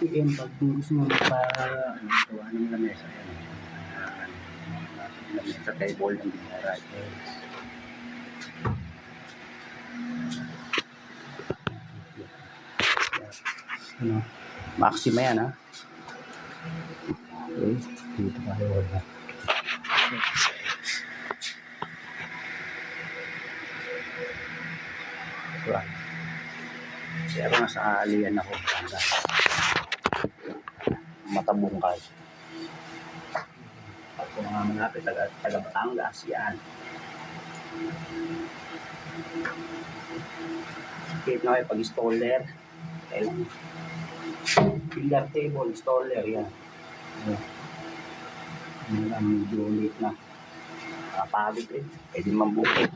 PM pag gusto mo pa ano, gawa ng lamesa. Ah, lamesa table ng right. Ano, maxima yan ha. Okay, dito tayo wala. Diba? Pero nasa alian ako. Kayo. Pag kung mga malapit, taga, taga Batangas, yan. Kahit na kayo pag installer, kailangan. Pillar table, installer, yan. Yan. Yan lang, medyo late na. Kapagod rin. Pwede mambukit.